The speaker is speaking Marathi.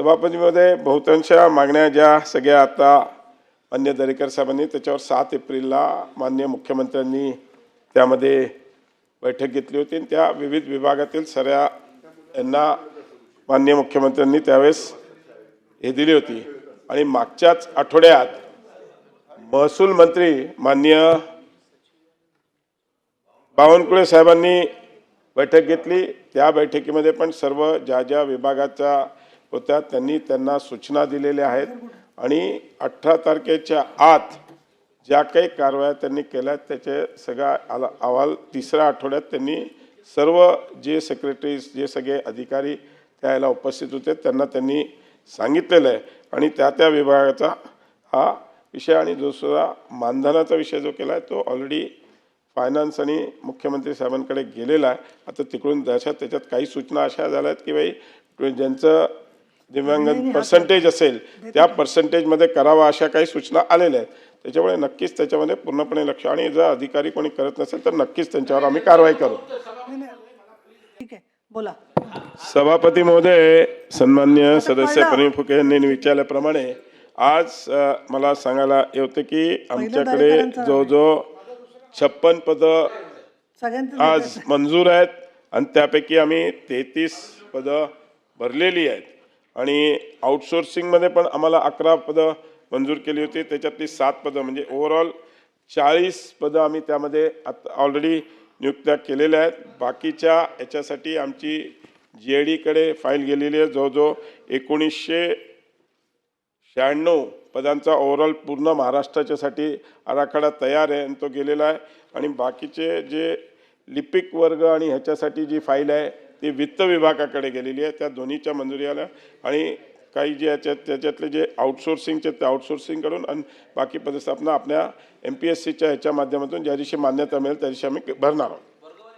सभापतीमध्ये बहुतांश मागण्या ज्या सगळ्या आता मान्य दरेकर साहेबांनी त्याच्यावर सात एप्रिलला मान्य मुख्यमंत्र्यांनी त्यामध्ये बैठक घेतली होती. आणि त्या विविध विभागातील सऱ्या यांना मान्य मुख्यमंत्र्यांनी त्यावेळेस हे दिली होती. आणि मागच्याच आठवड्यात महसूल मंत्री मान्य बावनकुळे साहेबांनी बैठक घेतली. त्या बैठकीमध्ये पण सर्व ज्या ज्या विभागाच्या होत्या. त्यांनी त्यांना सूचना दिलेल्या आहेत. आणि अठरा तारखेच्या आत ज्या काही कारवाया त्यांनी केल्या त्याचे सगळा आला अहवाल तिसऱ्या आठवड्यात त्यांनी सर्व जे सेक्रेटरीज जे सगळे अधिकारी त्याला उपस्थित होते त्यांना त्यांनी सांगितलेलं आहे. आणि त्या त्या विभागाचा हा विषय आणि दुसरा मानधनाचा विषय जो केला आहे तो ऑलरेडी फायनान्स आणि मुख्यमंत्री साहेबांकडे गेलेला आहे. आता तिकडून जशा त्याच्यात काही सूचना अशा झाल्या आहेत की बाई ज्यांचं दिव्यांग पर्सेंटेज असेल त्या पर्सेंटेजमध्ये करावा अशा काही सूचना आलेल्या आहेत. त्याच्यामुळे नक्कीच त्याच्यामध्ये पूर्णपणे लक्ष आणि जर अधिकारी कोणी करत नसेल तर नक्कीच त्यांच्यावर आम्ही कारवाई करू. ठीक आहे बोला. सभापती महोदय सन्मान्य सदस्य. प्रणित फुके यांनी विचारल्याप्रमाणे आज मला सांगायला येतं की आमच्याकडे दरेकरांचं जवळजवळ छप्पन पदं आज मंजूर आहेत आणि त्यापैकी आम्ही तेहतीस पदं भरलेली आहेत. आणि आउटसोर्सिंगमध्ये पण आम्हाला अकरा पदं मंजूर केली होती. त्याच्यातली सात पदं म्हणजे ओव्हरऑल चाळीस पदं आम्ही त्यामध्ये आता ऑलरेडी नियुक्त्या केलेल्या आहेत. बाकीच्या याच्यासाठी आमची जी ए डीकडे फाईल गेलेली आहे. जवळजवळ एकोणीसशे शहाण्णव पदांचा ओव्हरऑल पूर्ण महाराष्ट्राच्यासाठी आराखडा तयार आहे आणि तो गेलेला आहे. आणि बाकीचे जे लिपिक वर्ग आणि ह्याच्यासाठी जी फाईल आहे ती वित्त विभागाकडे गेलेली आहे त्या दोन्हीच्या मंजुरी आल्या आणि काही जे याच्यात त्याच्यातले जे आउटसोर्सिंगचे ते आउटसोर्सिंगकडून आणि बाकी पदस्थापना आपल्या एम पी एस सीच्या ह्याच्या माध्यमातून ज्या दिवशी मान्यता मिळेल त्या दिवशी आम्ही भरणार आहोत.